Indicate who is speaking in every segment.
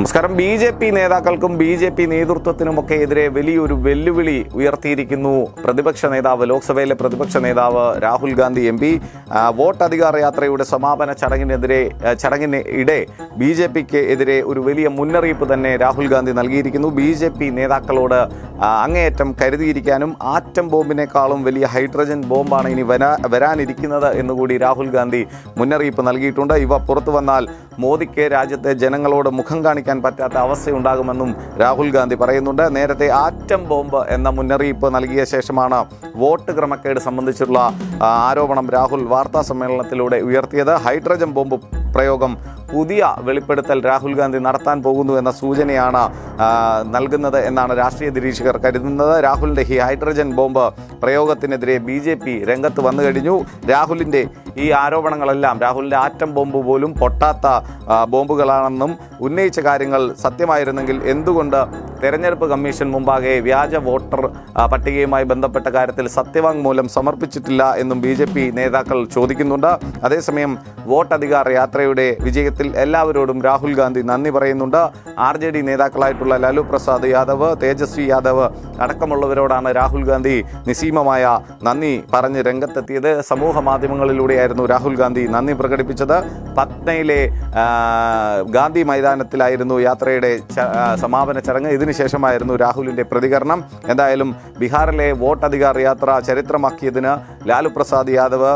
Speaker 1: നമസ്കാരം. B J P നേതാക്കൾക്കും B J P നേതൃത്വത്തിനുമൊക്കെ എതിരെ വലിയൊരു വെല്ലുവിളി ഉയർത്തിയിരിക്കുന്നു. പ്രതിപക്ഷ നേതാവ് ലോക്സഭയിലെ പ്രതിപക്ഷ നേതാവ് Rahul Gandhi M P. Vote അധികാര യാത്രയുടെ സമാപന ചടങ്ങിനെതിരെ ചടങ്ങിന് ഇടെ ബി ജെ പിക്ക് എതിരെ ഒരു വലിയ മുന്നറിയിപ്പ് തന്നെ രാഹുൽ ഗാന്ധി നൽകിയിരിക്കുന്നു. ബി ജെ പി നേതാക്കളോട് അങ്ങേയറ്റം കരുതിയിരിക്കാനും ആറ്റം ബോംബിനേക്കാളും വലിയ ഹൈഡ്രജൻ ബോംബാണ് ഇനി വരാ വരാനിരിക്കുന്നത് എന്നുകൂടി രാഹുൽ ഗാന്ധി മുന്നറിയിപ്പ് നൽകിയിട്ടുണ്ട്. ഇവ പുറത്തു വന്നാൽ മോദിക്ക് രാജ്യത്തെ ജനങ്ങളോട് മുഖം കാണിക്കാൻ പറ്റാത്ത അവസ്ഥയുണ്ടാകുമെന്നും രാഹുൽ ഗാന്ധി പറയുന്നുണ്ട്. നേരത്തെ ആറ്റം ബോംബ് എന്ന മുന്നറിയിപ്പ് നൽകിയ ശേഷമാണ് വോട്ട് ക്രമക്കേട് സംബന്ധിച്ചുള്ള ആരോപണം രാഹുൽ വാർത്താ സമ്മേളനത്തിലൂടെ ഉയർത്തിയത്. ഹൈഡ്രജൻ ബോംബ് പ്രയോഗം പുതിയ വെളിപ്പെടുത്തൽ രാഹുൽ ഗാന്ധി നടത്താൻ പോകുന്നു എന്ന സൂചനയാണ് നൽകുന്നത് എന്നാണ് രാഷ്ട്രീയ നിരീക്ഷകർ കരുതുന്നത്. രാഹുലിന്റെ ഈ ഹൈഡ്രജൻ ബോംബ് പ്രയോഗത്തിനെതിരെ ബി ജെ പി രംഗത്ത് വന്നു കഴിഞ്ഞു. രാഹുലിന്റെ ഈ ആരോപണങ്ങളെല്ലാം രാഹുലിന്റെ ആറ്റം ബോംബ് പോലും പൊട്ടാത്ത ബോംബുകളാണെന്നും ഉന്നയിച്ച കാര്യങ്ങൾ സത്യമായിരുന്നെങ്കിൽ എന്തുകൊണ്ട് തെരഞ്ഞെടുപ്പ് കമ്മീഷൻ മുമ്പാകെ വ്യാജ വോട്ടർ പട്ടികയുമായി ബന്ധപ്പെട്ട കാര്യത്തിൽ സത്യവാങ്മൂലം സമർപ്പിച്ചിട്ടില്ല എന്നും ബി ജെ പി നേതാക്കൾ ചോദിക്കുന്നുണ്ട്. അതേസമയം വോട്ട് അധികാര യാത്രയുടെ വിജയത്തിൽ എല്ലാവരോടും രാഹുൽ ഗാന്ധി നന്ദി പറയുന്നുണ്ട്. ആർ ജെ ഡി നേതാക്കളായിട്ടുള്ള ലാലു പ്രസാദ് യാദവ് തേജസ്വി യാദവ് അടക്കമുള്ളവരോടാണ് രാഹുൽ ഗാന്ധി നിസീമമായ നന്ദി പറഞ്ഞ് രംഗത്തെത്തിയത്. സമൂഹ മാധ്യമങ്ങളിലൂടെയായിരുന്നു രാഹുൽ ഗാന്ധി നന്ദി പ്രകടിപ്പിച്ചത്. പത്നയിലെ ഗാന്ധി മൈതാനത്തിലായിരുന്നു യാത്രയുടെ സമാപന ചടങ്ങ്. ഇതിനുശേഷമായിരുന്നു രാഹുലിന്റെ പ്രതികരണം. എന്തായാലും ബീഹാറിലെ വോട്ട് അധികാർ യാത്ര ചരിത്രമാക്കിയതിന് ലാലു പ്രസാദ് യാദവ്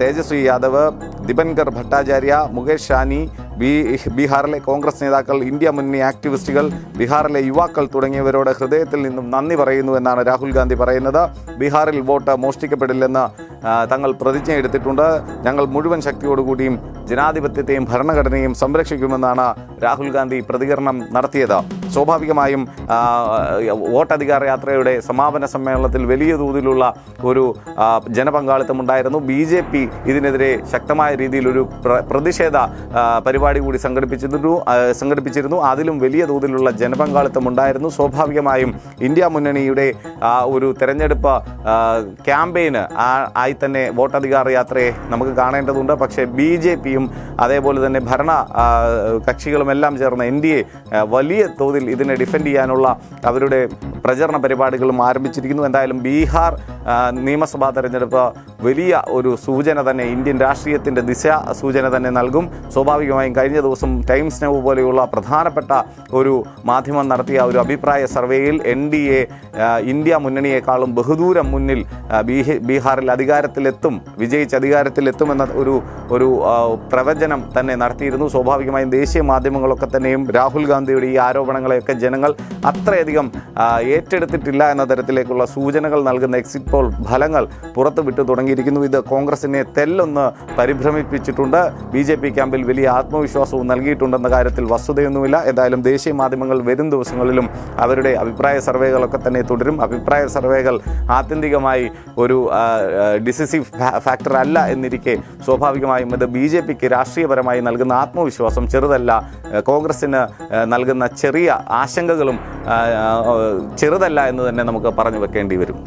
Speaker 1: തേജസ്വി യാദവ് ദിബൻകർ ഭട്ടാചാര്യ മുകേഷ് ഷാനി ബി ബീഹാറിലെ കോൺഗ്രസ് നേതാക്കൾ ഇന്ത്യ മുന്നണി ആക്ടിവിസ്റ്റുകൾ ബീഹാറിലെ യുവാക്കൾ തുടങ്ങിയവരോട് ഹൃദയത്തിൽ നിന്നും നന്ദി പറയുന്നു എന്നാണ് രാഹുൽ ഗാന്ധി പറയുന്നത്. ബീഹാറിൽ വോട്ട് മോഷ്ടിക്കപ്പെടില്ലെന്ന് തങ്ങൾ പ്രതിജ്ഞ എടുത്തിട്ടുണ്ട്. ഞങ്ങൾ മുഴുവൻ ശക്തിയോടുകൂടിയും ജനാധിപത്യത്തെയും ഭരണഘടനയും സംരക്ഷിക്കുമെന്നാണ് രാഹുൽ ഗാന്ധി പ്രതികരണം നടത്തിയത്. സ്വാഭാവികമായും വോട്ടധികാര യാത്രയുടെ സമാപന സമ്മേളനത്തിൽ വലിയ തോതിലുള്ള ഒരു ജനപങ്കാളിത്തമുണ്ടായിരുന്നു ബി ജെ പി ഇതിനെതിരെ ശക്തമായ രീതിയിലൊരു പ്ര- പ്രതിഷേധ പരിപാടി കൂടി സംഘടിപ്പിച്ചിരുന്നു സംഘടിപ്പിച്ചിരുന്നു. അതിലും വലിയ തോതിലുള്ള ജനപങ്കാളിത്തം ഉണ്ടായിരുന്നു. സ്വാഭാവികമായും ഇന്ത്യ മുന്നണിയുടെ ഒരു തെരഞ്ഞെടുപ്പ് ക്യാമ്പയിന് ആയി തന്നെ വോട്ടധികാര യാത്രയെ നമുക്ക് കാണേണ്ടതുണ്ട്. പക്ഷേ ബി ജെ പിയും അതേപോലെ തന്നെ ഭരണ കക്ഷികളുമെല്ലാം ചേർന്ന എൻ ഡി എ വലിയ തോതിൽ ഇതിനെ ഡിഫെൻഡ് ചെയ്യാനുള്ള അവരുടെ പ്രചരണ പരിപാടികളും ആരംഭിച്ചിരിക്കുന്നു. എന്തായാലും ബീഹാർ നിയമസഭാ തെരഞ്ഞെടുപ്പ് വലിയ ഒരു സൂചന തന്നെ ഇന്ത്യൻ രാഷ്ട്രീയത്തിന്റെ ദിശ സൂചന തന്നെ നൽകും. സ്വാഭാവികമായും കഴിഞ്ഞ ദിവസം ടൈംസ് നൗ പോലെയുള്ള പ്രധാനപ്പെട്ട ഒരു മാധ്യമം നടത്തിയ ഒരു അഭിപ്രായ സർവേയിൽ എൻ ഡി എ ഇന്ത്യ മുന്നണിയെക്കാളും ബഹുദൂരം മുന്നിൽ ബീഹാറിൽ അധികാരം അധികാരത്തിലെത്തും വിജയിച്ച് അധികാരത്തിലെത്തുമെന്ന ഒരു ഒരു പ്രവചനം തന്നെ നടത്തിയിരുന്നു. സ്വാഭാവികമായും ദേശീയ മാധ്യമങ്ങളൊക്കെ തന്നെയും രാഹുൽ ഗാന്ധിയുടെ ഈ ആരോപണങ്ങളെയൊക്കെ ജനങ്ങൾ അത്രയധികം ഏറ്റെടുത്തിട്ടില്ല എന്ന തരത്തിലേക്കുള്ള സൂചനകൾ നൽകുന്ന എക്സിറ്റ് പോൾ ഫലങ്ങൾ പുറത്തു പുറത്തുവിട്ടു തുടങ്ങിയിരിക്കുന്നു. ഇത് കോൺഗ്രസിനെ തെല്ലൊന്ന് പരിഭ്രമിപ്പിച്ചിട്ടുണ്ട്. ബി ജെ പി ക്യാമ്പിൽ വലിയ ആത്മവിശ്വാസവും നൽകിയിട്ടുണ്ടെന്ന കാര്യത്തിൽ വസ്തുതയൊന്നുമില്ല. എന്തായാലും ദേശീയ മാധ്യമങ്ങൾ വരും ദിവസങ്ങളിലും അവരുടെ അഭിപ്രായ സർവേകളൊക്കെ തന്നെ തുടരും. അഭിപ്രായ സർവേകൾ ആത്യന്തികമായി ഒരു ഡിസിസീവ് ഫാക്ടർ അല്ല എന്നിരിക്കെ സ്വാഭാവികമായും ഇത് ബി ജെ പിക്ക് രാഷ്ട്രീയപരമായി നൽകുന്ന ആത്മവിശ്വാസം ചെറുതല്ല. കോൺഗ്രസിന് നൽകുന്ന ചെറിയ ആശങ്കകളും ചെറുതല്ല എന്ന് തന്നെ നമുക്ക് പറഞ്ഞു വെക്കേണ്ടി വരും.